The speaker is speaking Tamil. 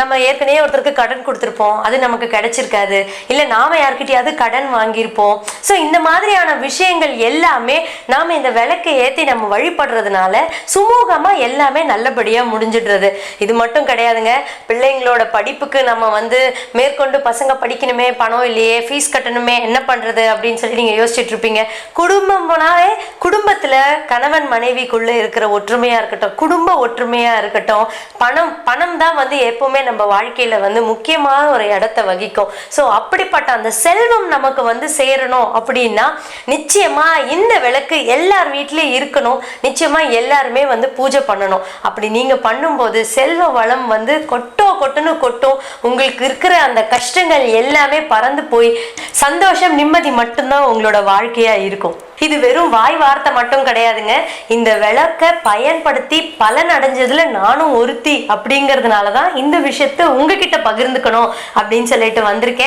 நம்ம ஏற்கனவே ஒருத்தருக்கு கடன் கொடுத்துருப்போம் அது நமக்கு கிடைச்சிருக்காது. இல்லை நாம யார்கிட்டயாவது கடன் வாங்கியிருப்போம். ஸோ இந்த மாதிரியான விஷயங்கள் எல்லாமே நாம் இந்த விளக்கை ஏற்றி நம்ம வழிபடுறதுனால சுமூகமா எல்லாமே நல்லபடியாக முடிஞ்சிடுறது. இது மட்டும் கிடையாதுங்க. பிள்ளைங்களோட படிப்புக்கு நம்ம வந்து மேற்கொண்டு பசங்க படிக்கணுமே பணம் இல்லையே ஃபீஸ் கட்டணுமே என்ன பண்ணுறது அப்படின்னு சொல்லி நீங்கள் யோசிச்சுட்டு இருப்பீங்க. குடும்பம்னாவே குடும்ப கணவன் மனைவிக்குள்ள இருக்கிற ஒற்றுமையா இருக்கட்டும் குடும்ப ஒற்றுமையா இருக்கட்டும் பணம் பணம் தான் வந்து எப்போவுமே நம்ம வாழ்க்கையில வந்து முக்கியமான ஒரு இடத்த வகிக்கும். ஸோ அப்படிப்பட்ட அந்த செல்வம் நமக்கு வந்து சேரணும் அப்படின்னா நிச்சயமா இந்த விளக்கு எல்லார் வீட்லேயும் இருக்கணும். நிச்சயமா எல்லாருமே வந்து பூஜை பண்ணணும். அப்படி நீங்க பண்ணும்போது செல்வ வளம் வந்து கொட்டோ கொட்டுன்னு கொட்டும். உங்களுக்கு இருக்கிற அந்த கஷ்டங்கள் எல்லாமே பறந்து போய் சந்தோஷம் நிம்மதி மட்டும்தான் உங்களோட வாழ்க்கையா இருக்கும். இது வெறும் வாய் வார்த்தை மட்டும் கிடையாதுங்க. இந்த விளக்க பயன்படுத்தி பலன் அடைஞ்சதுல நானும் ஒருத்தி அப்படிங்கிறதுனால தான் இந்த விஷயத்த உங்ககிட்ட பகிர்ந்துக்கணும் அப்படின்னு சொல்லிட்டு வந்திருக்கேன்.